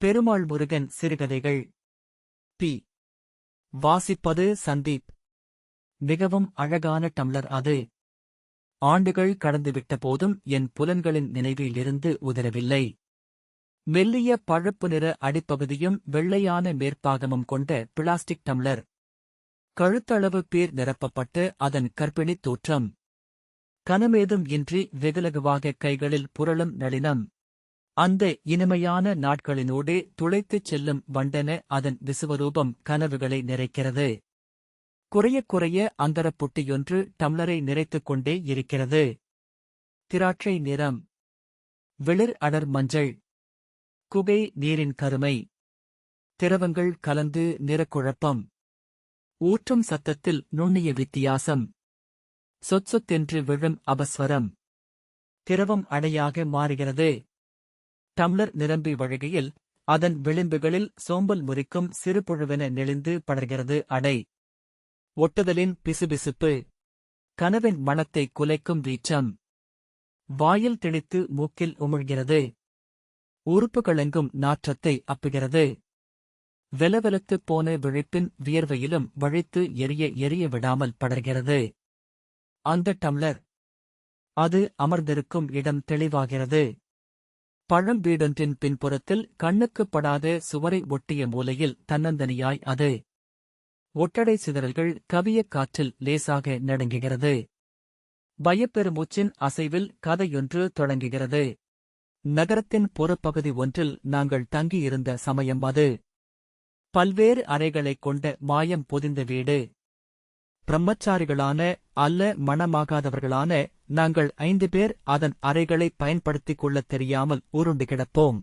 பெருமாள் முருகன் சிறுகதைகள். பி. வாசிப்பது சந்தீப். மிகவும் அழகான டம்ளர் அது. ஆண்டுகள் கடந்துவிட்ட போதும் என் புலன்களின் நினைவிலிருந்து உதறவில்லை. மெல்லிய பழுப்பு நிற அடிப்பகுதியும் வெள்ளையான மேற்பாகமும் கொண்ட பிளாஸ்டிக் டம்ளர். கழுத்தளவு பேர் நிரப்பப்பட்டு அதன் கற்பிணித் தோற்றம். கனமேதும் இன்றி வெகுலகுவாக கைகளில் புரளும் நளினம். அந்த இனிமையான நாட்களினோடு துளைத்துச் செல்லும் வண்டென அதன் விசுவரூபம் கனவுகளை நிறைக்கிறது. குறைய குறைய அந்தரப்புட்டியொன்று டம்ளரை நிறைத்துக் கொண்டே இருக்கிறது. திராட்சை நிறம். வெளிர் அடர் மஞ்சள். குகை நீரின் கருமை. திரவங்கள் கலந்து நிறக்குழப்பம் ஊற்றும் சத்தத்தில் நுண்ணிய வித்தியாசம். சொற்சொத்தென்று விழும் அபஸ்வரம். திரவம் அடையாக மாறுகிறது. டம்ளர் நிரம்பி வழிகையில் அதன் விளிம்புகளில் சோம்பல் முறிக்கும் சிறுபுழுவென நெளிந்து படர்கிறது அடை. ஒட்டுதலின் பிசுபிசுப்பு. கனவின் மனத்தை குலைக்கும் வீச்சம். வாயில் திணித்து மூக்கில் உமிழ்கிறது. உறுப்புகளெங்கும் நாற்றத்தை அப்புகிறது. வெலவெலத்துப் போன விழிப்பின் வியர்வையிலும் வழித்து எரிய எரிய விடாமல் படர்கிறது. அந்த டம்ளர். அது அமர்ந்திருக்கும் இடம் தெளிவாகிறது. பழம்பீடொன்றின் பின்புறத்தில் கண்ணுக்குப் படாத சுவரை ஒட்டிய மூலையில் தன்னந்தனியாய் அது ஒட்டடை சிதறல்கள் கவிய காற்றில் லேசாக நடுங்குகிறது. பயப்பெருமூச்சின் அசைவில் கதையொன்று தொடங்குகிறது. நகரத்தின் புறப்பகுதி ஒன்றில் நாங்கள் தங்கியிருந்த சமயம் அது. பல்வேறு அறைகளைக் கொண்ட மாயம் பொதிந்த வீடு. பிரம்மச்சாரிகளான அல்ல மணமாகாதவர்களான நாங்கள் ஐந்து பேர் அதன் அறைகளை பயன்படுத்திக் கொள்ளத் தெரியாமல் உருண்டு கிடப்போம்.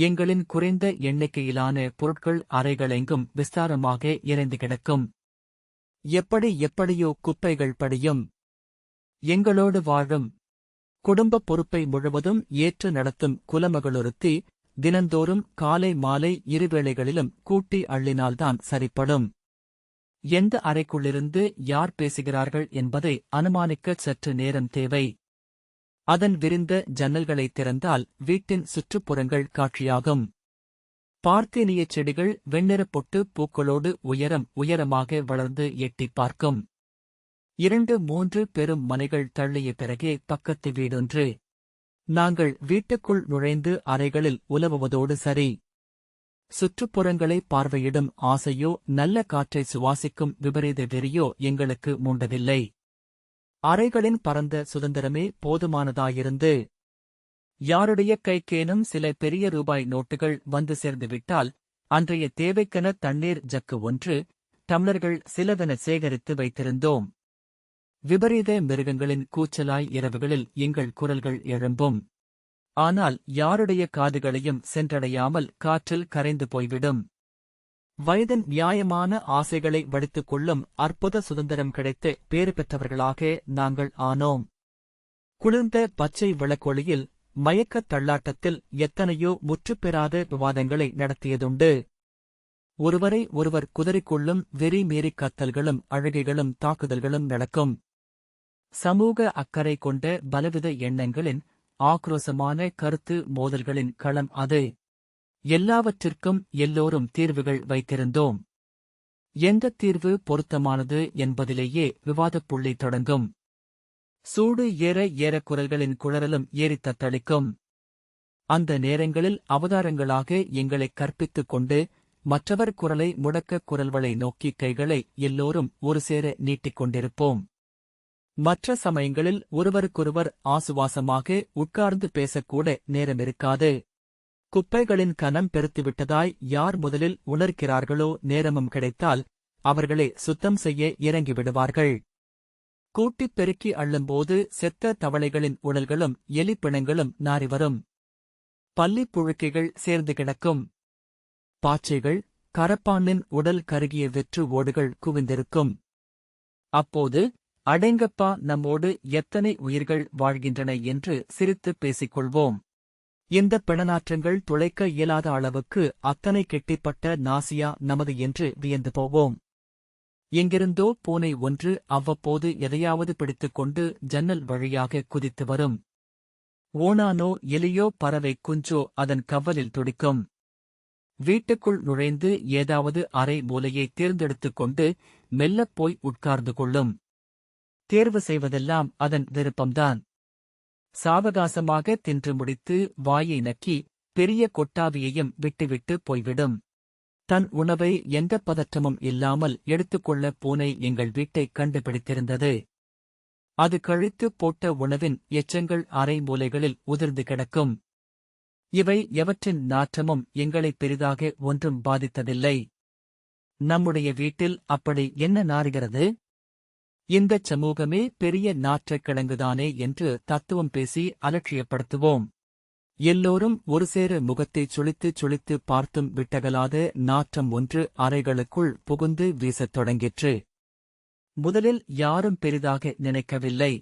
எங்களின் குறைந்த எண்ணிக்கையிலான பொருட்கள் அறைகளெங்கும் விஸ்தாரமாக இறைந்து கிடக்கும். எப்படி எப்படியோ குப்பைகள் படியும். எங்களோடு வாழும். குடும்பப் பொறுப்பை முழுவதும் ஏற்று நடத்தும் குலமகளொருத்தி தினந்தோறும் காலை மாலை இருவேளைகளிலும் கூட்டி அள்ளினால்தான் சரிப்படும். எந்த அறைக்குள்ளிருந்து யார் பேசுகிறார்கள் என்பதை அனுமானிக்க சற்று நேரம் தேவை. அதன் விரிந்த ஜன்னல்களைத் திறந்தால் வீட்டின் சுற்றுப்புறங்கள் காட்சியாகும். பார்த்தேனியச் செடிகள் வெண்ணிறப் பொட்டு பூக்களோடு உயரம் உயரமாக வளர்ந்து எட்டிப் பார்க்கும். இரண்டு மூன்று பெரும் மனைகள் தள்ளிய பிறகே பக்கத்து வீடொன்று. நாங்கள் வீட்டுக்குள் நுழைந்து அறைகளில் உலவுவதோடு சரி. சுற்றுப்புறங்களை பார்வையிடும் ஆசையோ நல்ல காற்றை சுவாசிக்கும் விபரீத வெறியோ எங்களுக்கு மூண்டதில்லை. அறைகளின் பரந்த சுதந்திரமே போதுமானதாயிருந்து யாருடைய கைக்கேனும் சில பெரிய ரூபாய் நோட்டுகள் வந்து சேர்ந்துவிட்டால் அன்றைய தேவைக்கென தண்ணீர் ஜக்கு ஒன்று டம்ளர்கள் சிலவென சேகரித்து வைத்திருந்தோம். விபரீத மிருகங்களின் கூச்சலாய் இரவுகளில் எங்கள் குரல்கள் எழும்பும். ஆனால் யாருடைய காதுகளையும் சென்றடையாமல் காற்றில் கரைந்து போய்விடும். வயதின் நியாயமான ஆசைகளை வடித்துக் கொள்ளும் அற்புத சுதந்திரம் கிடைத்து பேறு பெற்றவர்களாக நாங்கள் ஆனோம். குளிர்ந்த பச்சை விளக்கொளியில் மயக்கத் தள்ளாட்டத்தில் எத்தனையோ முற்றுப்பெறாத விவாதங்களை நடத்தியதுண்டு. ஒருவரை ஒருவர் குதறிக்கொள்ளும் வெறி மீறி கத்தல்களும் அழகைகளும் தாக்குதல்களும் நடக்கும். சமூக அக்கறை கொண்ட பலவித எண்ணங்களின் ஆக்ரோசமான கருத்து மோதல்களின் களம் அது. எல்லாவற்றிற்கும் எல்லோரும் தீர்வுகள் வைத்திருந்தோம். எந்த தீர்வு பொருத்தமானது என்பதிலேயே விவாதப் புள்ளி தொடங்கும். சூடு ஏற ஏற குரல்களின் குழறலும் ஏறித் தத்தளிக்கும். அந்த நேரங்களில் அவதாரங்களாக எங்களைக் கற்பித்துக் கொண்டு மற்றவர் குரலை முடக்க குரல்களை நோக்கி கைகளை எல்லோரும் ஒரு சேர நீட்டிக் கொண்டிருப்போம். மற்ற சமயங்களில் ஒருவருக்கொருவர் ஆசுவாசமாக உட்கார்ந்து பேசக்கூட நேரமிருக்காது. குப்பைகளின் கனம் பெருத்துவிட்டதாய் யார் முதலில் உணர்கிறார்களோ நேரமும் கிடைத்தால் அவர்களை சுத்தம் செய்ய இறங்கிவிடுவார்கள். கூட்டிப் பெருக்கி அள்ளும்போது செத்த தவளைகளின் உடல்களும் எலிப்பிணங்களும் நாறிவரும். பள்ளிப் புழுக்கைகள் சேர்ந்து கிடக்கும். பாச்சைகள் கரப்பானின் உடல் கருகிய வெற்று ஓடுகள் குவிந்திருக்கும். அப்போது அடேங்கப்பா நம்மோடு எத்தனை உயிர்கள் வாழ்கின்றன என்று சிரித்துப் பேசிக்கொள்வோம். இந்த பிணநாற்றங்கள் துளைக்க இயலாத அளவுக்கு அத்தனை கெட்டிப்பட்ட நாசியா நமது என்று வியந்து போவோம். எங்கிருந்தோ பூனை ஒன்று அவ்வப்போது எதையாவது பிடித்துக்கொண்டு ஜன்னல் வழியாக குதித்து வரும். ஓணானோ எலியோ பறவை குஞ்சோ அதன் கவலில் துடிக்கும். வீட்டுக்குள் நுழைந்து ஏதாவது அறை மூலையை தேர்ந்தெடுத்துக் கொண்டு மெல்லப் போய் உட்கார்ந்து கொள்ளும். தேர்வு செய்வதெல்லாம் அதன் விருப்பம்தான். சாவகாசமாக தின்று முடித்து வாயை நக்கி பெரிய கொட்டாவியையும் விட்டுவிட்டு போய்விடும். தன் உணவை எந்த பதற்றமும் இல்லாமல் எடுத்துக்கொள்ள பூனை எங்கள் வீட்டைக் கண்டுபிடித்திருந்தது. அது கழித்து போட்ட உணவின் எச்சங்கள் அரை மூலைகளில் உதிர்ந்து கிடக்கும். இவை எவற்றின் நாற்றமும் எங்களை பெரிதாக ஒன்றும் பாதித்ததில்லை. நம்முடைய வீட்டில் அப்படி என்ன நாறுகிறது? இந்தச் சமூகமே பெரிய நாற்றக்கிழங்குதானே என்று தத்துவம் பேசி அலட்சியப்படுத்துவோம். எல்லோரும் ஒரு சேர முகத்தைச் சுழித்துச் சுழித்து பார்த்தும் விட்டகலாத நாற்றம் ஒன்று அறைகளுக்குள் புகுந்து வீசத் தொடங்கிற்று. முதலில் யாரும் பெரிதாக நினைக்கவில்லை.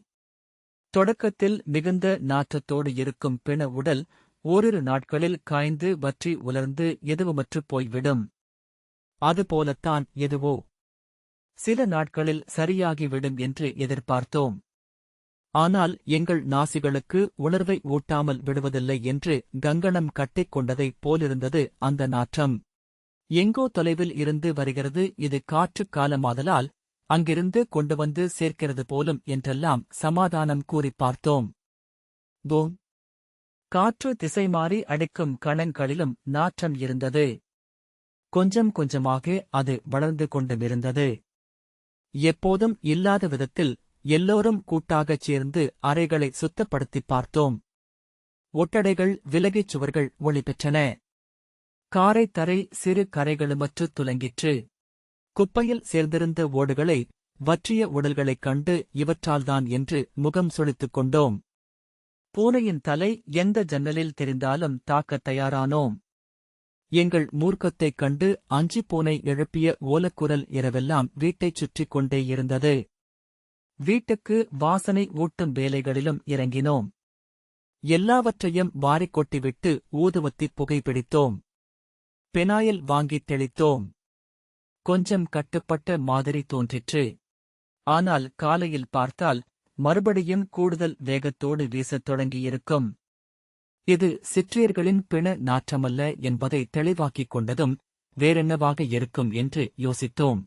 தொடக்கத்தில் மிகுந்த நாற்றத்தோடு இருக்கும் பிண உடல் ஓரிரு நாட்களில் காய்ந்து வற்றி உலர்ந்து எதுவுமற்றுப் போய்விடும். அதுபோலத்தான் எதுவோ சில நாட்களில் சரியாகிவிடும் என்று எதிர்பார்த்தோம். ஆனால் எங்கள் நாசிகளுக்கு உணர்வை ஊட்டாமல் விடுவதில்லை என்று கங்கணம் கட்டிக் கொண்டதைப் போலிருந்தது அந்த நாற்றம். எங்கோ தொலைவில் இருந்து வருகிறது இது காற்றுக் காலமாதலால் அங்கிருந்து கொண்டு வந்து சேர்க்கிறது போலும் என்றெல்லாம் சமாதானம் கூறிப் பார்த்தோம். போம் காற்று திசை மாறி அடிக்கும் கணங்களிலும் நாற்றம் இருந்தது. கொஞ்சம் கொஞ்சமாக அது வளர்ந்து கொண்டுமிருந்தது எப்போதும் இல்லாத விதத்தில் எல்லோரும் கூட்டாகச் சேர்ந்து அறைகளை சுத்தப்படுத்திப் பார்த்தோம். ஒட்டடைகள் விலகிச் சுவர்கள் ஒளி பெற்றன காரை தரை சிறு கரைகளுமற்று துலங்கிற்று. குப்பையில் சேர்ந்திருந்த ஓடுகளை வற்றிய உடல்களைக் கண்டு இவற்றால்தான் என்று முகம் சுளித்துக் கொண்டோம். பூனையின் தலை எந்த ஜன்னலில் தெரிந்தாலும் தாக்கத் தயாரானோம். எங்கள் மூர்க்கத்தைக் கண்டு அஞ்சி பூனை எழுப்பிய ஓலக்குரல் இரவெல்லாம் வீட்டைச் சுற்றிக் கொண்டே இருந்தது. வீட்டுக்கு வாசனை ஊட்டும் வேலைகளிலும் இறங்கினோம். எல்லாவற்றையும் வாரிக்கொட்டிவிட்டு ஊதுவத்தி ஊதுவத்திப் புகைப்பிடித்தோம் பெனாயில் வாங்கித் தெளித்தோம். கொஞ்சம் கட்டுப்பட்ட மாதிரி தோன்றிற்று. ஆனால் காலையில் பார்த்தால் மறுபடியும் கூடுதல் வேகத்தோடு வீசத் தொடங்கியிருக்கும். இது சிற்றியர்களின் பிண நாற்றமல்ல என்பதை தெளிவாக்கிக் கொண்டதும் வேறென்னவாக இருக்கும் என்று யோசித்தோம்.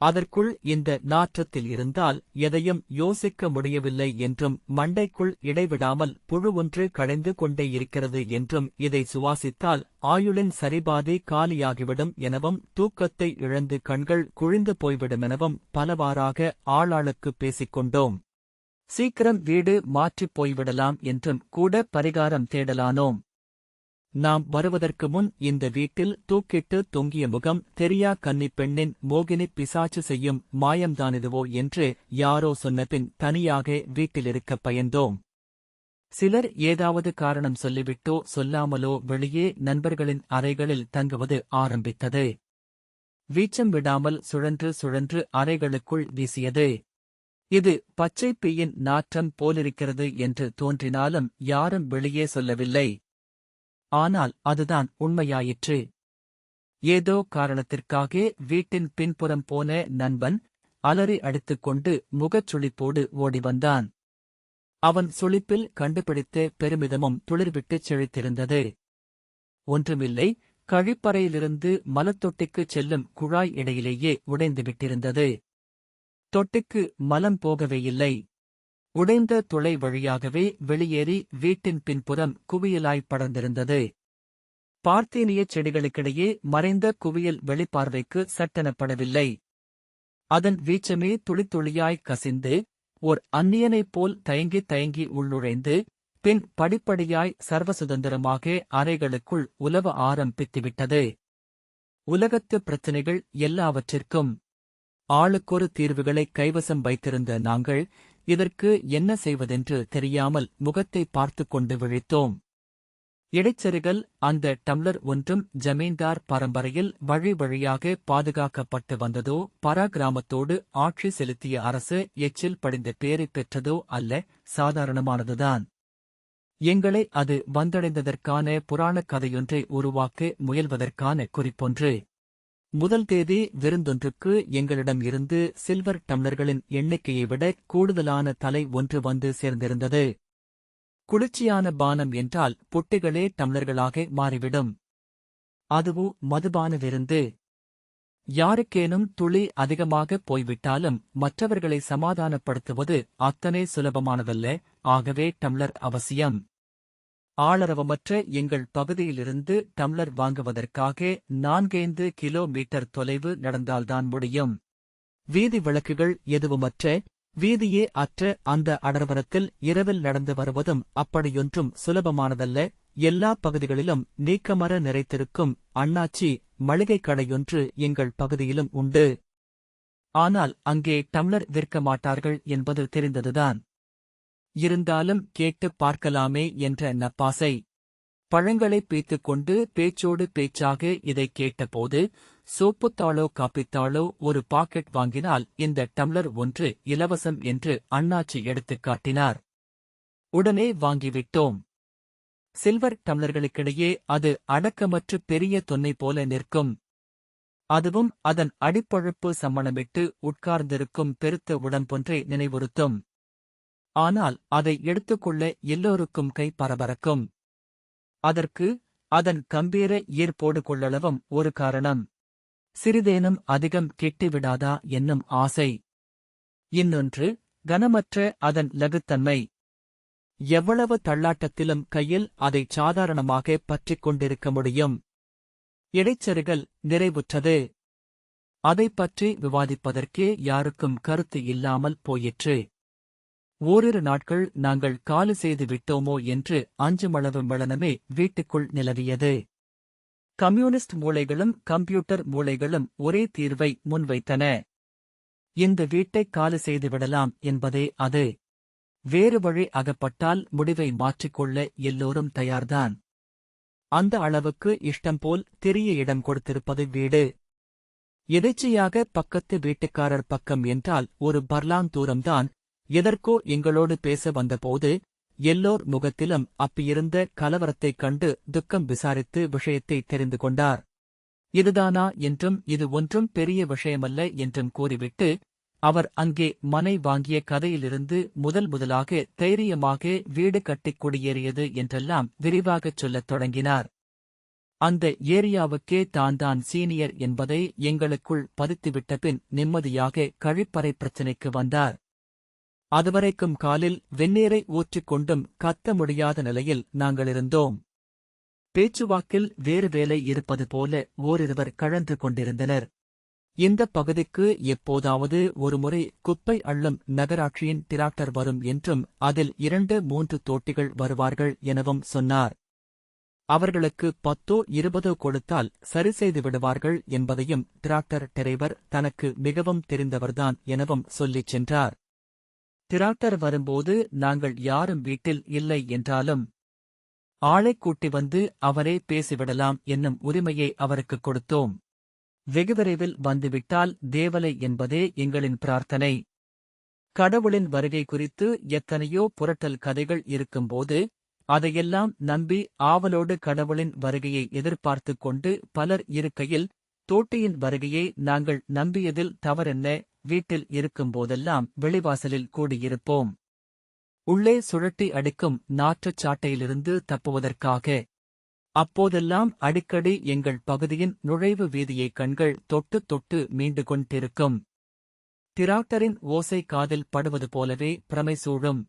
அதற்குள் இந்த நாற்றத்தில் இருந்தால் எதையும் யோசிக்க முடியவில்லை என்றும் மண்டைக்குள் இடைவிடாமல் புழு ஒன்று கடைந்து கொண்டே இருக்கிறது என்றும் இதை சுவாசித்தால் ஆயுளின் சரிபாதி காலியாகிவிடும் எனவும் தூக்கத்தை இழந்து கண்கள் குழிந்து போய்விடுமெனவும் பலவாறாக ஆளாளுக்குப் பேசிக்கொண்டோம். சீக்கிரம் வீடு மாற்றிப் போய்விடலாம் என்றும் கூட பரிகாரம் தேடலானோம். நாம் வருவதற்கு முன் இந்த வீட்டில் தூக்கிட்டு தொங்கிய முகம் தெரியா கன்னிப் பெண்ணின் மோகினி பிசாச்சு செய்யும் மாயம்தானிதுவோ என்று யாரோ சொன்னபின் தனியாக வீட்டிலிருக்கப் பயந்தோம். சிலர் ஏதாவது காரணம் சொல்லிவிட்டோ சொல்லாமலோ வெளியே நண்பர்களின் அறைகளில் தங்குவது ஆரம்பித்தது. வீச்சம் விடாமல் சுழன்று சுழன்று அறைகளுக்குள் வீசியது. இது பச்சைப் பீயின் நாற்றம் போலிருக்கிறது என்று தோன்றினாலும் யாரும் வெளியே சொல்லவில்லை. ஆனால் அதுதான் உண்மையாயிற்று. ஏதோ காரணத்திற்காக வீட்டின் பின்புறம் போன நண்பன் அலறி அடித்துக்கொண்டு முகச்சுளிப்போடு ஓடி வந்தான். அவன் சுளிப்பில் கண்டுபிடித்த பெருமிதமும் துளிர்விட்டுச் செழித்திருந்தது. ஒன்றுமில்லை கழிப்பறையிலிருந்து மலத்தொட்டிக்குச் செல்லும் குழாய் இடையிலேயே உடைந்துவிட்டிருந்தது தொட்டிக்கு மலம் போகவே இல்லை. உடைந்த துளை வழியாகவே வெளியேறி வீட்டின் பின்புறம் குவியலாய் படர்ந்திருந்தது. பார்த்தேனியச் செடிகளுக்கிடையே மறைந்த குவியல் வெளிப்பார்வைக்கு சட்டெனப்படவில்லை. அதன் வீச்சமே துளித்துளியாய் கசிந்து ஓர் அந்நியனைப் போல் தயங்கி தயங்கி உள்ளுழைந்து பின் படிப்படியாய் சர்வசுதந்திரமாக அறைகளுக்குள் உலவ ஆரம்பித்துவிட்டது. உலகத்து பிரச்சினைகள் எல்லாவற்றிற்கும் ஆளுக்கொரு தீர்வுகளை கைவசம் வைத்திருந்த நாங்கள் இதற்கு என்ன செய்வதென்று தெரியாமல் முகத்தை பார்த்துக் கொண்டு விழித்தோம். இடைச்செருகல் அந்த டம்ளர் ஒன்றும் ஜமீன்தார் பரம்பரையில் வழி வழியாக பாதுகாக்கப்பட்டு வந்ததோ பராகிராமத்தோடு ஆட்சி செலுத்திய அரசு எச்சில் படிந்த பேரை பெற்றதோ அல்ல சாதாரணமானதுதான். எங்களை அது வந்தடைந்ததற்கான புராணக் கதையொன்றை உருவாக்க முயல்வதற்கான குறிப்பொன்று. முதல் தேதி விருந்தொன்றுக்கு எங்களிடம் இருந்து சில்வர் டம்ளர்களின் எண்ணிக்கையை விட கூடுதலான தலை ஒன்று வந்து சேர்ந்திருந்தது. குளிர்ச்சியான பானம் என்றால் பொட்டிகளே டம்ளர்களாக மாறிவிடும். அதுவும் மதுபான விருந்து. யாருக்கேனும் துளி அதிகமாக போய்விட்டாலும் மற்றவர்களை சமாதானப்படுத்துவது அத்தனை சுலபமானதல்ல. ஆகவே டம்ளர் அவசியம். ஆளரவமற்ற எங்கள் பகுதியிலிருந்து டம்ளர் வாங்குவதற்காக நான்கைந்து கிலோமீட்டர் தொலைவு நடந்தால்தான் முடியும். வீதி விளக்குகள் எதுவுமற்ற வீதியே அற்ற அந்த அடர்வரத்தில் இரவில் நடந்து வருவதும் அப்படியொன்றும் சுலபமானதல்ல. எல்லா பகுதிகளிலும் நீக்கமர நிறைத்திருக்கும் அண்ணாச்சி மளிகைக் கடையொன்று எங்கள் பகுதியிலும் உண்டு. ஆனால் அங்கே டம்ளர் விற்க மாட்டார்கள் என்பது தெரிந்ததுதான். இருந்தாலும் கேட்டுப் பார்க்கலாமே என்ற நப்பாசை. பழங்களை பீத்துக் கொண்டு பேச்சோடு பேச்சாக இதைக் கேட்டபோது சோப்புத்தாளோ காப்பித்தாளோ ஒரு பாக்கெட் வாங்கினால் இந்த டம்ளர் ஒன்று இலவசம் என்று அண்ணாச்சி எடுத்துக் காட்டினார். உடனே வாங்கிவிட்டோம். சில்வர் டம்ளர்களுக்கிடையே அது அடக்கமற்று பெரிய தொன்னை போல நிற்கும். அதுவும் அதன் அடிப்பழுப்பு சம்மணமிட்டு உட்கார்ந்திருக்கும் பெருத்த உடம்பொன்றை நினைவுறுத்தும். ஆனால் அதை எடுத்துக்கொள்ள எல்லோருக்கும் கை பரபரக்கும். அதற்கு அதன் கம்பீர ஈர்ப்போடு கொள்ளளவும் ஒரு காரணம். சிறிதேனும் அதிகம் கெட்டுவிடாதா என்னும் ஆசை. இன்னொன்று கனமற்ற அதன் லகுத்தன்மை. எவ்வளவு தள்ளாட்டத்திலும் கையில் அதை சாதாரணமாக பற்றிக் கொண்டிருக்க முடியும். இடைச்செருகல் நிறைவுற்றது. அதைப் பற்றி விவாதிப்பதற்கே யாருக்கும் கருத்து இல்லாமல் போயிற்று. ஓரிரு நாட்கள் நாங்கள் காலு செய்து விட்டோமோ என்று அஞ்சுமளவு மளனமே வீட்டுக்குள் நிலவியது. கம்யூனிஸ்ட் மூளைகளும் கம்ப்யூட்டர் மூளைகளும் ஒரே தீர்வை முன்வைத்தன. இந்த வீட்டை காலு செய்துவிடலாம் என்பதே அது. வேறு வழி அகப்பட்டால் முடிவை மாற்றிக்கொள்ள எல்லோரும் தயார்தான். அந்த அளவுக்கு இஷ்டம் போல் தெரிய இடம் கொடுத்திருப்பது வீடு. எதிர்ச்சியாக பக்கத்து வீட்டுக்காரர் பக்கம் என்றால் ஒரு பர்லாங் தூரம்தான் எதற்கோ எங்களோடு பேச வந்தபோது எல்லோர் முகத்திலும் அப்பியிருந்த கலவரத்தைக் கண்டு துக்கம் விசாரித்து விஷயத்தை தெரிந்து கொண்டார். இதுதானா? என்றும் இது ஒன்றும் பெரிய விஷயமல்ல என்றும் கூறிவிட்டு அவர் அங்கே மனை வாங்கிய கதையிலிருந்து முதல் முதலாக தைரியமாக வீடு கட்டிக் குடியேறியது என்றெல்லாம் விரிவாகச் சொல்லத் தொடங்கினார். அந்த ஏரியாவுக்கே தான் தான் சீனியர் என்பதை எங்களுக்குள் பதித்துவிட்ட பின் நிம்மதியாக கழிப்பறை பிரச்சினைக்கு வந்தார். அதுவரைக்கும் காலில் வெந்நீரை ஊற்றிக் கொண்டும் கத்த முடியாத நிலையில் நாங்களிருந்தோம் பேச்சுவாக்கில் வேறு வேலை இருப்பது போல ஓரிருவர் கழன்று கொண்டிருந்தனர். இந்த பகுதிக்கு எப்போதாவது ஒருமுறை குப்பை அள்ளும் நகராட்சியின் டிராக்டர் வரும் என்றும் அதில் இரண்டு மூன்று தோட்டிகள் வருவார்கள் எனவும் சொன்னார். அவர்களுக்கு பத்தோ இருபதோ கொடுத்தால் சரி செய்து விடுவார்கள் என்பதையும் டிராக்டர் டிரைவர் தனக்கு மிகவும் தெரிந்தவர்தான் எனவும் சொல்லிச் சென்றார். டிராக்டர் வரும்போது நாங்கள் யாரும் வீட்டில் இல்லை என்றாலும் ஆளைக் கூட்டி வந்து அவரே பேசிவிடலாம் என்னும் உரிமையை அவருக்குக் கொடுத்தோம். வெகு விரைவில் வந்துவிட்டால் தேவலை என்பதே எங்களின் பிரார்த்தனை. கடவுளின் வருகை குறித்து எத்தனையோ புரட்டல் கதைகள் இருக்கும்போது அதையெல்லாம் நம்பி ஆவலோடு கடவுளின் வருகையை எதிர்பார்த்துக் கொண்டு பலர் இருக்கையில் தோட்டியின் வருகையை நாங்கள் நம்பியதில் தவறென்ன? வீட்டில் இருக்கும்போதெல்லாம் வெளிவாசலில் கூடியிருப்போம். உள்ளே சுழட்டி அடிக்கும் நாற்றுச் சாட்டையிலிருந்து தப்புவதற்காக. அப்போதெல்லாம் அடிக்கடி எங்கள் பகுதியின் நுழைவு வீதியை கண்கள் தொட்டு தொட்டு மீண்டு கொண்டிருக்கும். டிராக்டரின் ஓசை காதில் படுவது போலவே பிரமை சூழும்.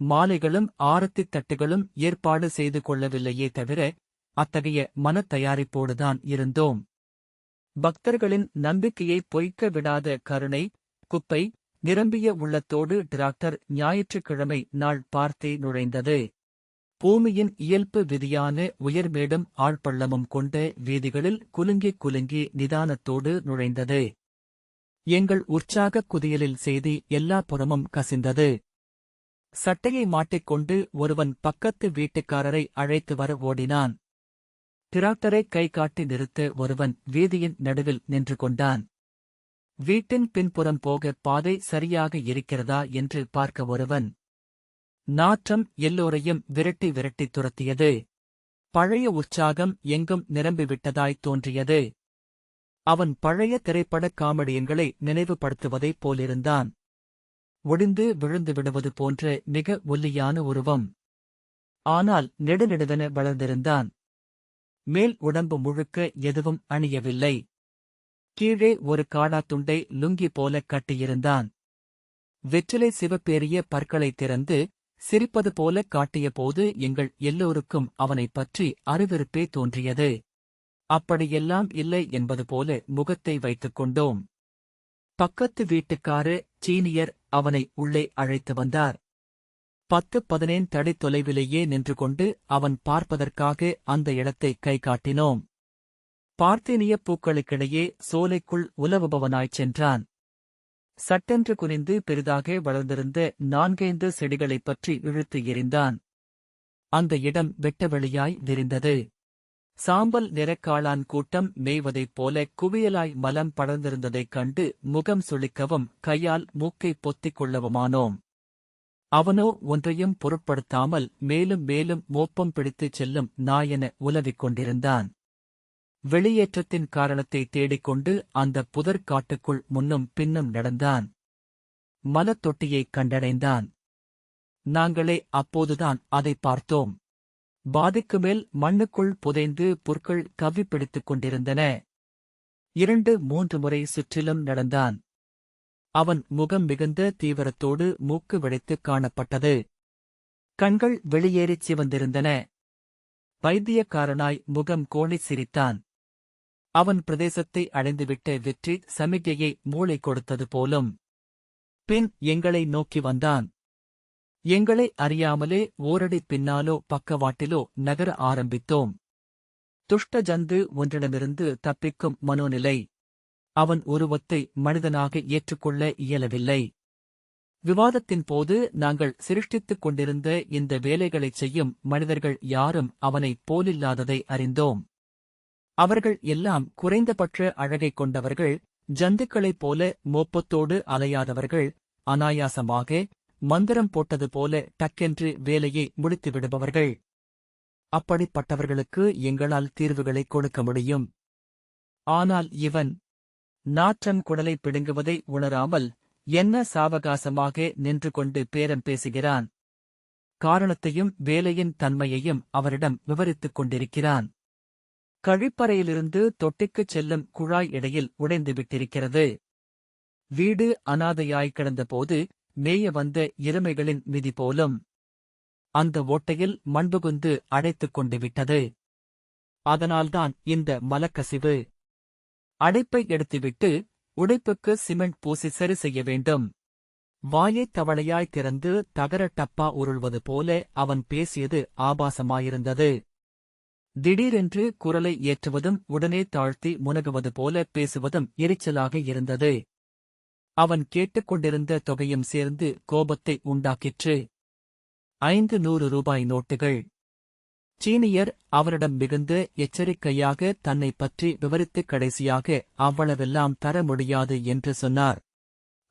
மாலைகளும் ஆரத்தித் தட்டுகளும் ஏற்பாடு செய்து கொள்ளவில்லையே தவிர அத்தகைய மனத் தயாரிப்போடுதான் இருந்தோம். பக்தர்களின் நம்பிக்கையை பொய்க்க விடாத கருணை குப்பை நிரம்பிய உள்ளத்தோடு டிராக்டர் ஞாயிற்றுக்கிழமை நாள் பார்த்தே நுழைந்தது. பூமியின் இயல்பு விதியான உயர்மேடும் ஆழ்பள்ளமும் கொண்ட வீதிகளில் குலுங்கி குலுங்கி நிதானத்தோடு நுழைந்தது. எங்கள் உற்சாகக் குதியலில் செய்தி எல்லா புறமும் கசிந்தது. சட்டையை மாட்டிக்கொண்டு ஒருவன் பக்கத்து வீட்டுக்காரரை அழைத்து வர ஓடினான். டிராக்டரை கை காட்டி நிறுத்த ஒருவன் வீதியின் நடுவில் நின்று கொண்டான். வீட்டின் பின்புறம் போக பாதை சரியாக இருக்கிறதா என்று பார்க்க ஒருவன். நாற்றம் எல்லோரையும் விரட்டி விரட்டி துரத்தியது. பழைய உற்சாகம் எங்கும் நிரம்பிவிட்டதாய் தோன்றியது. அவன் பழைய திரைப்பட காமெடியன்களை நினைவுபடுத்துவதைப் போலிருந்தான். ஒடிந்து விழுந்து விடுவது போன்ற மிக ஒல்லியான உருவம். ஆனால் நெடுநெடுவென வளர்ந்திருந்தான். மேல் உடம்பு முழுக்க எதுவும் அணியவில்லை. கீழே ஒரு காடாத்துண்டை லுங்கி போல கட்டியிருந்தான். வெற்றிலை சிவப்பேறிய பற்களை திறந்து சிரிப்பது போல காட்டியபோது எங்கள் எல்லோருக்கும் அவனைப் பற்றி அருவிருப்பே தோன்றியது. அப்படியெல்லாம் இல்லை என்பது போல முகத்தை வைத்துக் கொண்டோம். பக்கத்து வீட்டுக்காரு சீனியர் அவனை உள்ளே அழைத்து வந்தார். பத்து பதினேன் தடை தொலைவிலேயே நின்று கொண்டு அவன் பார்ப்பதற்காக அந்த இடத்தை கை காட்டினோம். பார்த்தேனிய பூக்களுக்கிடையே சோலைக்குள் உலவுபவனாய்ச் சென்றான். சட்டென்று குனிந்து பெரிதாக வளர்ந்திருந்த நான்கைந்து செடிகளைப் பற்றி இழுத்து எறிந்தான். அந்த இடம் வெட்டவெளியாய் விரிந்தது. சாம்பல் நிறக்காளான் கூட்டம் மேய்வதைப் போல குவியலாய் மலம் படர்ந்திருந்ததைக் கண்டு முகம் சுளிக்கவும் கையால் மூக்கைப் பொத்திக் கொள்ளவுமானோம். அவனோ ஒன்றையும் பொருட்படுத்தாமல் மேலும் மேலும் மோப்பம் பிடித்துச் செல்லும் நாயென உலவிக் கொண்டிருந்தான். வெளியேற்றத்தின் காரணத்தை தேடிக்கொண்டு அந்த புதர் காட்டுக்குள் முன்னும் பின்னும் நடந்தான். மலத் தொட்டியைக் கண்டடைந்தான். நாங்களே அப்போதுதான் அதை பார்த்தோம். பாதிக்கு மேல் மண்ணுக்குள் புதைந்து புற்கள் கவ்விப்பிடித்துக் கொண்டிருந்தன. இரண்டு மூன்று முறை சுற்றிலும் நடந்தான். அவன் முகம் மிகுந்த தீவிரத்தோடு மூக்கு வெடித்துக் காணப்பட்டது. கண்கள் வெளியேறிச் சிவந்திருந்தன. வைத்தியக்காரனாய் முகம் கோணிச் சிரித்தான். அவன் பிரதேசத்தை அடைந்துவிட்ட வெற்றி சமிகையை மூளை கொடுத்தது போலும். பின் எங்களை நோக்கி வந்தான். எங்களை அறியாமலே ஓரடி பின்னாலோ பக்கவாட்டிலோ நகர ஆரம்பித்தோம். துஷ்ட ஜந்து ஒன்றிடமிருந்து தப்பிக்கும் மனோநிலை. அவன் உருவத்தை மனிதனாக ஏற்றுக்கொள்ள இயலவில்லை. விவாதத்தின் போது நாங்கள் சிருஷ்டித்துக் கொண்டிருந்த இந்த வேலைகளைச் செய்யும் மனிதர்கள் யாரும் அவனைப் போலில்லாததை அறிந்தோம். அவர்கள் எல்லாம் குறைந்தபட்ச அழகைக் கொண்டவர்கள் ஜந்துக்களைப் போல மோப்பத்தோடு அலையாதவர்கள் அனாயாசமாக மந்திரம் போட்டது போல டக்கென்று வேலையை முடித்து விடுபவர்கள் அப்படிப்பட்டவர்களுக்கு எங்களால் தீர்வுகளை கொடுக்க முடியும். ஆனால் இவன் நாற்றன் குடலை பிடுங்குவதை உணராமல் என்ன சாவகாசமாக நின்று கொண்டு பேரம் பேசுகிறான்? காரணத்தையும் வேலையின் தன்மையையும் அவரிடம் விவரித்துக் கொண்டிருக்கிறான். கழிப்பறையிலிருந்து தொட்டிக்குச் செல்லும் குழாய் இடையில் உடைந்து விட்டிருக்கிறது. வீடு அனாதையாய் கிடந்தபோது மேய வந்த இருமைகளின் மிதி போலும் அந்த ஓட்டையில் மண்புகுந்து அடைத்துக் கொண்டு விட்டது. அதனால்தான் இந்த மலக்கசிவு. அடைப்பை எடுத்துவிட்டு உடைப்புக்கு சிமெண்ட் பூசி சரி செய்ய வேண்டும். வாயைத் தவளையாய் திறந்து தகர டப்பா உருள்வது போல அவன் பேசியது ஆபாசமாயிருந்தது. திடீரென்று குரலை ஏற்றுவதும் உடனே தாழ்த்தி முனகுவது போல பேசுவதும் எரிச்சலாக இருந்தது. அவன் கேட்டுக்கொண்டிருந்த தொகையும் சேர்ந்து கோபத்தை உண்டாக்கிற்று. ஐந்து நூறு ரூபாய் நோட்டுகள். சீனியர் அவரிடம் மிகுந்த எச்சரிக்கையாக தன்னைப் பற்றி விவரித்து கடைசியாக அவ்வளவெல்லாம் தர முடியாது என்று சொன்னார்.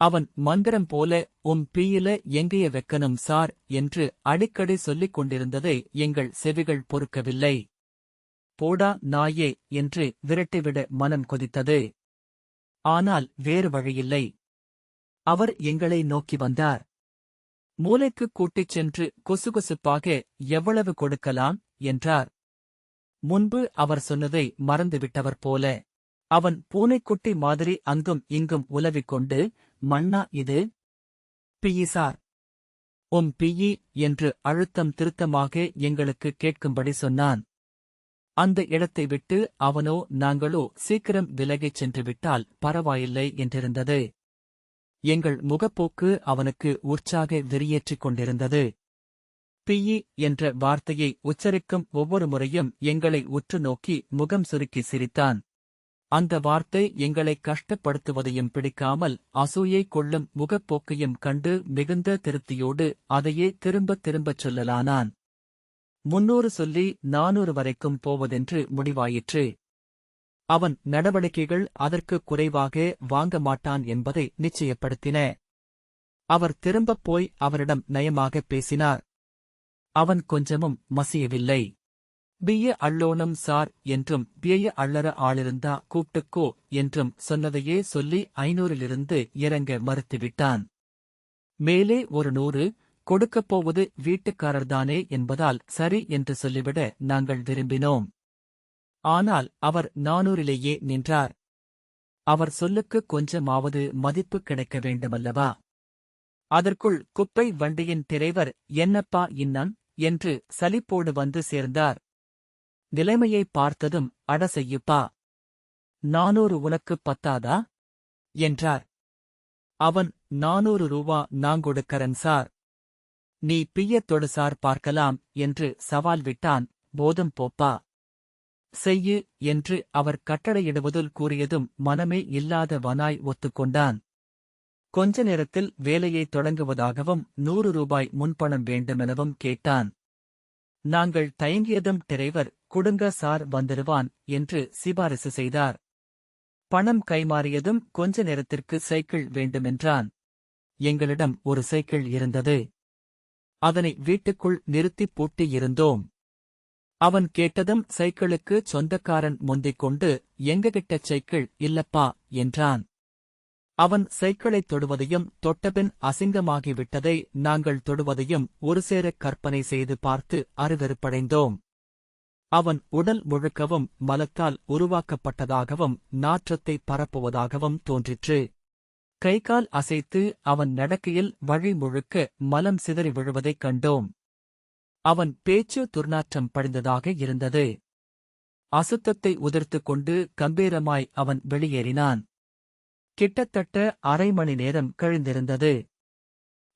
அவன் மந்திரம் போல உம் பீயில எங்கைய வெக்கனும் சார்? என்று அடிக்கடி சொல்லிக் கொண்டிருந்ததை எங்கள் செவிகள் பொறுக்கவில்லை. போடா நாயே என்று விரட்டிவிட மனம் கொதித்தது. ஆனால் வேறு வழியில்லை. அவர் எங்களை நோக்கி வந்தார். மூளைக்கு கூட்டிச் சென்று கொசுகொசுப்பாக எவ்வளவு கொடுக்கலாம்? என்றார். முன்பு அவர் சொன்னதை மறந்துவிட்டவர் போல. அவன் பூனைக்குட்டி மாதிரி அங்கும் இங்கும் உலவிக் கொண்டு மன்னா இது? பியி சார் உம் பியி என்று அழுத்தம் திருத்தமாக எங்களுக்கு கேட்கும்படி சொன்னான். அந்த இடத்தை விட்டு அவனோ நாங்களோ சீக்கிரம் விலகிச் சென்று விட்டால் பரவாயில்லை என்றிருந்தது. எங்கள் முகப்போக்கு அவனுக்கு உற்சாக வெறியேற்றிக் கொண்டிருந்தது. பியி என்ற வார்த்தையை உச்சரிக்கும் ஒவ்வொரு முறையும் எங்களை உற்று நோக்கி முகம் சுருக்கி சிரித்தான். அந்த வார்த்தை எங்களை கஷ்டப்படுத்துவதையும் பிடிக்காமல் அசூயை கொள்ளும் முகப்போக்கையும் கண்டு மிகுந்த திருப்தியோடு அதையே திரும்பத் திரும்பச் சொல்லலானான். முன்னூறு சொல்லி நானூறு வரைக்கும் போவதென்று முடிவாயிற்று. அவன் நடவடிக்கைகள் அதற்கு குறைவாக வாங்க மாட்டான் என்பதை நிச்சயப்படுத்தின. அவர் திரும்பப் போய் அவரிடம் நயமாகப் பேசினார். அவன் கொஞ்சமும் மசியவில்லை. பிய அள்ளோனம் சார் என்றும் பிய அள்ளற ஆளிருந்தா கூப்பிட்டுக்கோ என்றும் சொன்னதையே சொல்லி ஐநூறிலிருந்து இறங்க மறுத்துவிட்டான். மேலே ஒரு நூறு கொடுக்கப் போவது வீட்டுக்காரர்தானே என்பதால் சரி என்று சொல்லிவிட நாங்கள் விரும்பினோம். ஆனால் அவர் நானூறிலேயே நின்றார். அவர் சொல்லுக்கு கொஞ்சமாவது மதிப்பு கிடைக்க வேண்டுமல்லவா? அதற்குள் குப்பை வண்டியின் டிரைவர் என்னப்பா இன்னன்? என்று சலிப்போடு வந்து சேர்ந்தார். நிலைமையை பார்த்ததும் அட செய்யுப்பா நானூறு உனக்கு பத்தாதா? என்றார். அவன் நானூறு ரூபா நாங்கொடுக்கறன் சார். நீ பியத்தொடு சார் பார்க்கலாம் என்று சவால் விட்டான். போதும் போப்பா செய்யு என்று அவர் கட்டளையிடுவதுல் கூறியதும் மனமே இல்லாத வனாய் ஒத்துக்கொண்டான். கொஞ்ச நேரத்தில் வேலையை தொடங்குவதாகவும் நூறு ரூபாய் முன்பணம் வேண்டுமெனவும் கேட்டான். நாங்கள் தயங்கியதும் டிரைவர் குடுங்க சார் வந்துடுவான் என்று சிபாரிசு செய்தார். பணம் கைமாறியதும் கொஞ்ச நேரத்திற்கு சைக்கிள் வேண்டுமென்றான். எங்களிடம் ஒரு சைக்கிள் இருந்தது. அதனை வீட்டுக்குள் நிறுத்திப் பூட்டியிருந்தோம். அவன் கேட்டதும் சைக்கிளுக்கு சொந்தக்காரன் முந்திக் கொண்டு எங்ககிட்ட சைக்கிள் இல்லப்பா என்றான். அவன் சைக்கிளைத் தொடுவதையும் தொட்டபின் அசிங்கமாகிவிட்டதை நாங்கள் தொடுவதையும் ஒருசேரக் கற்பனை செய்து பார்த்து அருவெருப்படைந்தோம். அவன் உடல் முழுக்கவும் மலத்தால் உருவாக்கப்பட்டதாகவும் நாற்றத்தை பரப்புவதாகவும் தோன்றிற்று. கைகால் அசைத்து அவன் நடக்கையில் வழி முழுக்க மலம் சிதறி விழுவதைக் கண்டோம். அவன் பேச்சு துர்நாற்றம் படிந்ததாக இருந்தது. அசுத்தத்தை உதிர்த்துக் கொண்டு கம்பீரமாய் அவன் வெளியேறினான். கிட்டத்தட்ட அரை மணி நேரம் கழிந்திருந்தது.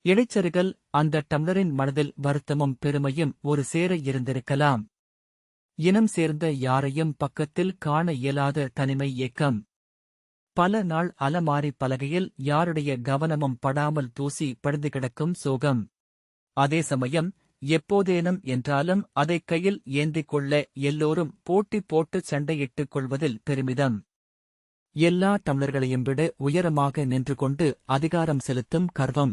இடைச்சருகள் அந்த டம்ளரின் மனதில் வருத்தமும் பெருமையும் ஒரு சேர இருந்திருக்கலாம். இனம் சேர்ந்த யாரையும் பக்கத்தில் காண இயலாத தனிமை இயக்கம் பல நாள் அலமாரி பலகையில் யாருடைய கவனமும் படாமல் தூசி படிந்து கிடக்கும் சோகம். அதே சமயம் எப்போதேனும் என்றாலும் அதைக் கையில் ஏந்திக் கொள்ள எல்லோரும் போட்டி போட்டு சண்டையிட்டுக் கொள்வதில் பெருமிதம். எல்லா டம்ளர்களையும் விட உயரமாக நின்று கொண்டு அதிகாரம் செலுத்தும் கர்வம்.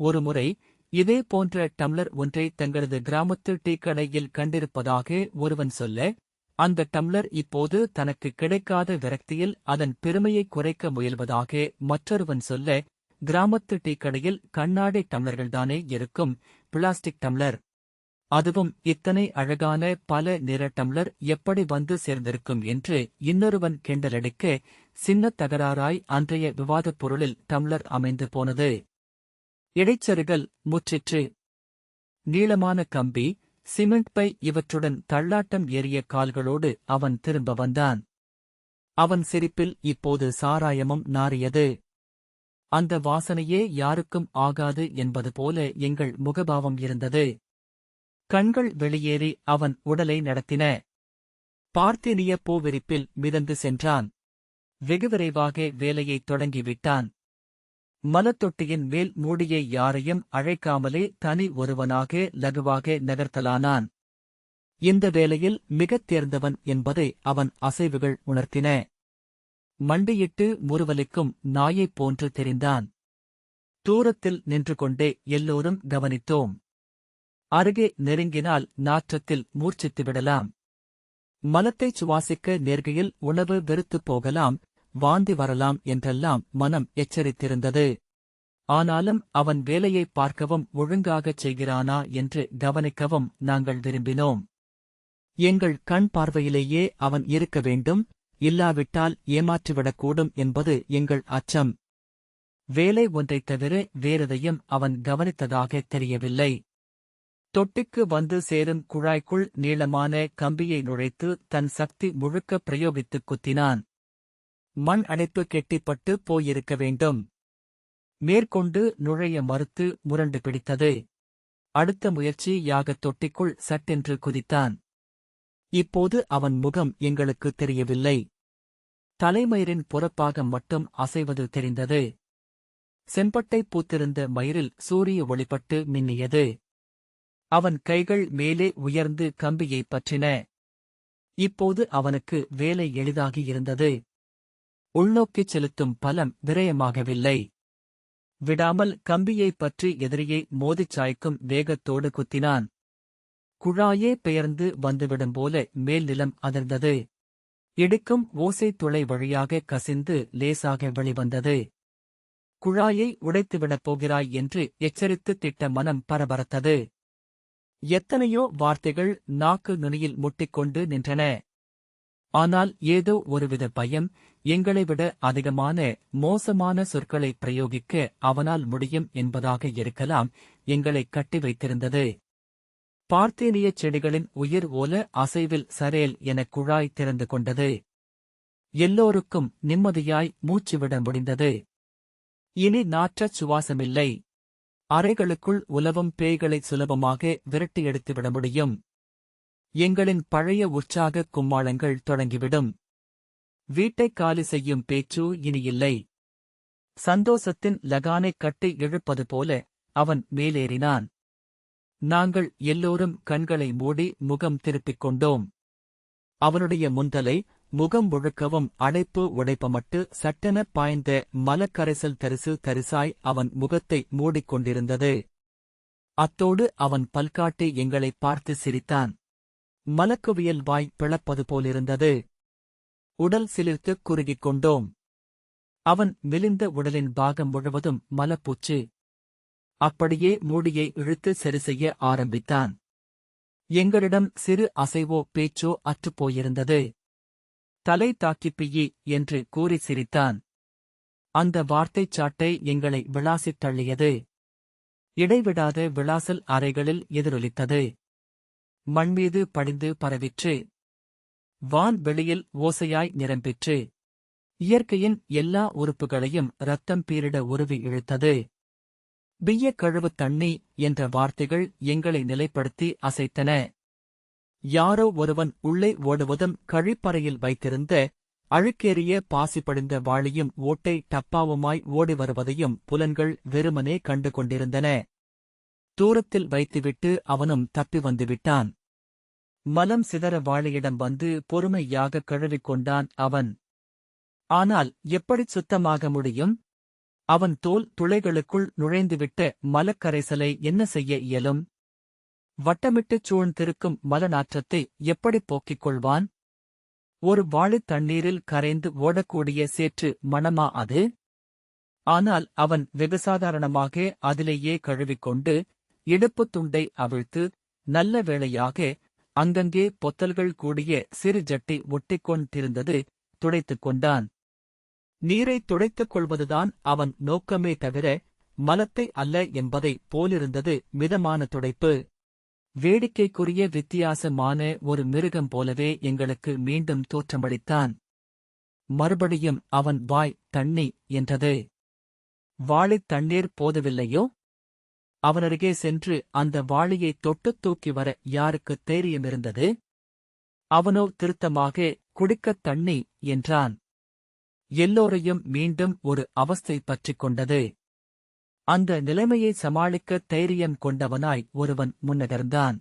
ஒருமுறை இதே போன்ற டம்ளர் ஒன்றை தங்களது கிராமத்து டீக்கடையில் கண்டிருப்பதாக ஒருவன் சொல்ல அந்த டம்ளர் இப்போது தனக்கு கிடைக்காத விரக்தியில் அதன் பெருமையை குறைக்க முயல்வதாக மற்றொருவன் சொல்ல கிராமத்து டீக்கடையில் கண்ணாடி டம்ளர்கள்தானே இருக்கும் பிளாஸ்டிக் டம்ளர் அதுவும் இத்தனை அழகான பல நிற டம்ளர் எப்படி வந்து சேர்ந்திருக்கும் என்று இன்னொருவன் கிண்டலடிக்க சின்னத் தகராறாய் அன்றைய விவாதப் பொருளில் டம்ளர் அமைந்து போனது. இடைச்சருகள் முற்றிற்று. நீளமான கம்பி சிமெண்ட் பை இவற்றுடன் தள்ளாட்டம் ஏறிய கால்களோடு அவன் திரும்ப வந்தான். அவன் சிரிப்பில் இப்போது சாராயமும் நாறியது. அந்த வாசனையே யாருக்கும் ஆகாது என்பது போல எங்கள் முகபாவம் இருந்தது. கண்கள் வெளியேறி அவன் உடலை நடத்தின. பார்த்தேனிய பூவிரிப்பில் மிதந்து சென்றான். வெகு விரைவாக வேலையைத் தொடங்கிவிட்டான். மலத்தொட்டியின் மேல் மூடிய யாரையும் அழைக்காமலே தனி ஒருவனாக லகுவாக நகர்த்தலானான். இந்த வேலையில் மிகத் தேர்ந்தவன் என்பதை அவன் அசைவுகள் உணர்த்தின. மண்டியிட்டு முறுவலிக்கும் நாயைப் போன்று தெரிந்தான். தூரத்தில் நின்று கொண்டே எல்லோரும் கவனித்தோம். அருகே நெருங்கினால் நாற்றத்தில் மூர்ச்சித்து விடலாம் மலத்தைச் சுவாசிக்க நேர்கையில் உணவு வெறுத்துப் போகலாம் வாந்தி வரலாம் என்றெல்லாம் மனம் எச்சரித்திருந்தது. ஆனாலும் அவன் வேலையை பார்க்கவும் ஒழுங்காகச் செய்கிறானா என்று கவனிக்கவும் நாங்கள் விரும்பினோம். எங்கள் கண் பார்வையிலேயே அவன் இருக்க வேண்டும் இல்லாவிட்டால் ஏமாற்றிவிடக்கூடும் என்பது எங்கள் அச்சம். வேலை ஒன்றைத் தவிர வேறெதையும் அவன் கவனித்ததாக தெரியவில்லை. தொட்டிக்கு வந்து சேரும் குழாய்க்குள் நீளமான கம்பியை நுழைத்து தன் சக்தி முழுக்க பிரயோகித்துக் குத்தினான். மண் அடைப்பு கெட்டிப்பட்டு போயிருக்க வேண்டும். மேற்கொண்டு நுழைய மறுத்து முரண்டு பிடித்தது. அடுத்த முயற்சி யாகத் தொட்டிக்குள் சட்டென்று குதித்தான். இப்போது அவன் முகம் எங்களுக்கு தெரியவில்லை. தலைமயிரின் புறப்பாகம் மட்டும் அசைவது தெரிந்தது. செம்பட்டை பூத்திருந்த மயிரில் சூரிய ஒளிப்பட்டு மின்னியது. அவன் கைகள் மேலே உயர்ந்து கம்பியைப் பற்றின. இப்போது அவனுக்கு வேலை எளிதாகியிருந்தது உள்நோக்கிச் செலுத்தும் பலம் விரயமாகவில்லை. விடாமல் கம்பியைப் பற்றி எதிரியை மோதிச் சாய்க்கும் வேகத்தோடு குத்தினான். குழாயே பெயர்ந்து வந்துவிடும் போல மேல் நிலம் அதிர்ந்தது இடுக்கும் ஓசை துளை வழியாக கசிந்து லேசாக வெளிவந்தது. குழாயை உடைத்துவிடப் போகிறாய் என்று எச்சரித்து திட்ட மனம் பரபரத்தது. எத்தனையோ வார்த்தைகள் நாக்கு நுனியில் முட்டிக்கொண்டு நின்றன. ஆனால் ஏதோ ஒருவித பயம் எங்களை விட அதிகமான மோசமான சொற்களை பிரயோகிக்க அவனால் முடியும் என்பதாக இருக்கலாம் எங்களை கட்டி வைத்திருந்தது. பார்த்தேனிய செடிகளின் உயிர் ஓல அசைவில் சரேல் என குழாய் திறந்து கொண்டது. எல்லோருக்கும் நிம்மதியாய் மூச்சுவிட முடிந்தது. இனி நாற்றச் சுவாசமில்லை. அறைகளுக்குள் உலவும் பேய்களை சுலபமாக விரட்டி எடுத்துவிட முடியும். எங்களின் பழைய உற்சாக கும்மாளங்கள் தொடங்கிவிடும். வீட்டைக் காலி செய்யும் பேச்சு இனி இல்லை. சந்தோஷத்தின் லகானைக் கட்டி இழுப்பது போல அவன் மேலேறினான். நாங்கள் எல்லோரும் கண்களை மூடி முகம் திருப்பிக் கொண்டோம். அவனுடைய முந்தலை முகம் முழுக்கவும் அடைப்பு உடைப்பமட்டு சட்டென பாய்ந்த மலக்கரைசல் தரிசு தரிசாய் அவன் முகத்தை மூடிக்கொண்டிருந்தது. அத்தோடு அவன் பல்காட்டி எங்களைப் பார்த்து சிரித்தான். மலக்குவியல் வாய் பிளப்பது போலிருந்தது. உடல் சிலிர்த்து குறுகிக் கொண்டோம். அவன் மெலிந்த உடலின் பாகம் முழுவதும் மலப்பூச்சு. அப்படியே மூடியை இழுத்து சரிசெய்ய ஆரம்பித்தான். எங்களிடம் சிறு அசைவோ பேச்சோ அற்றுப்போயிருந்தது தலை தாக்கிப் பியி என்று கூறி சிரித்தான் அந்த வார்த்தைச் சாட்டை எங்களை விளாசித் தள்ளியது. இடைவிடாத விளாசல் அறைகளில் எதிரொலித்தது. மண்மீது படிந்து பரவிற்று. வான் வெளியில் ஓசையாய் நிரம்பிற்று. இயற்கையின் எல்லா உறுப்புகளையும் ரத்தம் பீரிட உருவி இழுத்தது. பிய்ய கழுவு தண்ணி என்ற வார்த்தைகள் எங்களை நிலைப்படுத்தி அசைத்தன. யாரோ ஒருவன் உள்ளே ஓடுவதும் கழிப்பறையில் வைத்திருந்த அழுக்கேறிய பாசி படிந்த வாளியும் ஓட்டை டப்பாவுமாய் ஓடி வருவதையும் புலன்கள் வெறுமனே கண்டு கொண்டிருந்தன. தூரத்தில் வைத்துவிட்டு அவனும் தப்பி வந்துவிட்டான். மலம் சிதற வாளியிடம் வந்து பொறுமையாக கழுவிக்கொண்டான் அவன். ஆனால் எப்படிச் சுத்தமாக முடியும் அவன் தோல் துளைகளுக்குள் நுழைந்துவிட்ட மலக்கரைசலை என்ன செய்ய இயலும்? வட்டமிட்டுச் சூழ்ந்திருக்கும் மலநாற்றத்தை எப்படிப் போக்கிக் கொள்வான்? ஒரு வாளித் தண்ணீரில் கரைந்து ஓடக்கூடிய சேற்று மணமா அது? ஆனால் அவன் வெகுசாதாரணமாக அதிலேயே கழுவிக்கொண்டு இடுப்புத் துண்டை அவிழ்த்து நல்ல வேளையாக அங்கங்கே பொத்தல்கள் கூடிய சிறு ஜட்டி ஒட்டிக்கொண்டிருந்தது துடைத்துக் கொண்டான். நீரை துடைத்துக் கொள்வதுதான் அவன் நோக்கமே தவிர மலத்தை அல்ல என்பதை போலிருந்தது மிதமான துடைப்பு. வேடிக்கைக்குரிய வித்தியாசமான ஒரு மிருகம் போலவே எங்களுக்கு மீண்டும் தோற்றமளித்தான். மறுபடியும் அவன் வாய் தண்ணி என்றது. வாளித் தண்ணீர் போதவில்லையோ? அவனருகே சென்று அந்த வாளியை தொட்டுத் தூக்கி வர யாருக்கு தைரியமிருந்தது? அவனோ திருத்தமாக குடிக்கத் தண்ணி என்றான். எல்லோரையும் மீண்டும் ஒரு அவஸ்தை பற்றிக் கொண்டது. அந்த நிலைமையை சமாளிக்க தைரியம் கொண்டவனாய் ஒருவன் முன்னகர்ந்தான்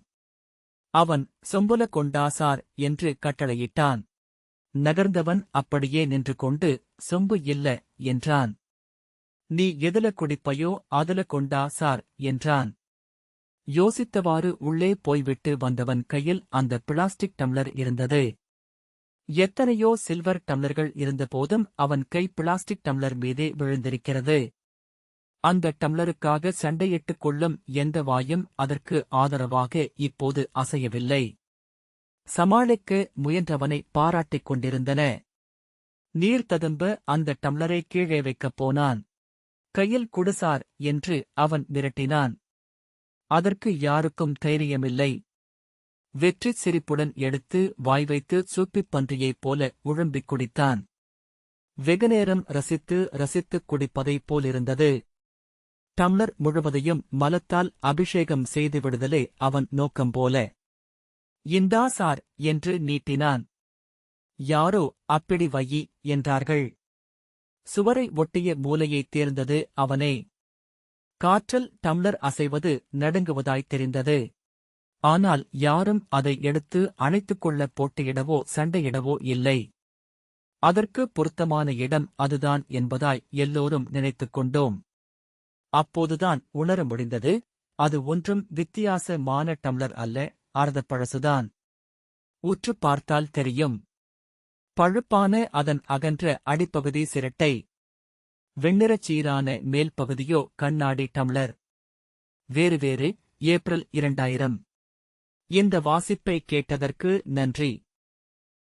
அவன் சொம்புல கொண்டாசார் என்று கட்டளையிட்டான். நகர்ந்தவன் அப்படியே நின்று கொண்டு சொம்பு இல்ல என்றான். நீ எதுல குடிப்பையோ அதுல கொண்டா சார் என்றான். யோசித்தவாறு உள்ளே போய்விட்டு வந்தவன் கையில் அந்த பிளாஸ்டிக் டம்ளர் இருந்தது. எத்தனையோ சில்வர் டம்ளர்கள் இருந்தபோதும் அவன் கை பிளாஸ்டிக் டம்ளர் மீதே விழுந்திருக்கிறது. அந்த டம்ளருக்காக சண்டையிட்டுக் கொள்ளும் எந்த வாயும் அதற்கு ஆதரவாக இப்போது அசையவில்லை. சமாளிக்க முயன்றவனை பாராட்டிக் கொண்டிருந்தன. நீர் ததும்ப அந்த டம்ளரை கீழே வைக்கப் போனான். கையில் குடுசார் என்று அவன் விரட்டினான். அதற்கு யாருக்கும் தைரியமில்லை. வெற்றிச் சிரிப்புடன் எடுத்து வாய் வைத்து சூப்பிப் பன்றியைப் போல உழம்பிக் குடித்தான். வெகுநேரம் ரசித்து ரசித்துக் குடிப்பதைப் போலிருந்தது. டம்ளர் முழுவதையும் மலத்தால் அபிஷேகம் செய்து விடுதலே அவன் நோக்கம் போல. இந்தா சார் என்று நீட்டினான். யாரோ அப்பிடி வையி என்றார்கள். சுவரை ஒட்டிய மூலையைத் தேர்ந்தது அவனே. காற்றல் டம்ளர் அசைவது நடுங்குவதாய்த் தெரிந்தது. ஆனால் யாரும் அதை எடுத்து அணைத்துக் கொள்ள போட்டியிடவோ சண்டையிடவோ இல்லை. அதற்கு பொருத்தமான இடம் அதுதான் என்பதாய் எல்லோரும் நினைத்துக் கொண்டோம். அப்போதுதான் உணர முடிந்தது. அது ஒன்றும் வித்தியாசமான டம்ளர் அல்ல அர்த்தப்பழசுதான் உற்றுப் பார்த்தால் தெரியும். பழுப்பான அதன் அகன்ற அடிப்பகுதி சிரட்டை. வெண்ணிறச் சீரான மேல் பகுதியோ கண்ணாடி டம்ளர். வேறு வேறு ஏப்ரல் இரண்டாயிரம். இந்த வாசிப்பை கேட்டதற்கு நன்றி.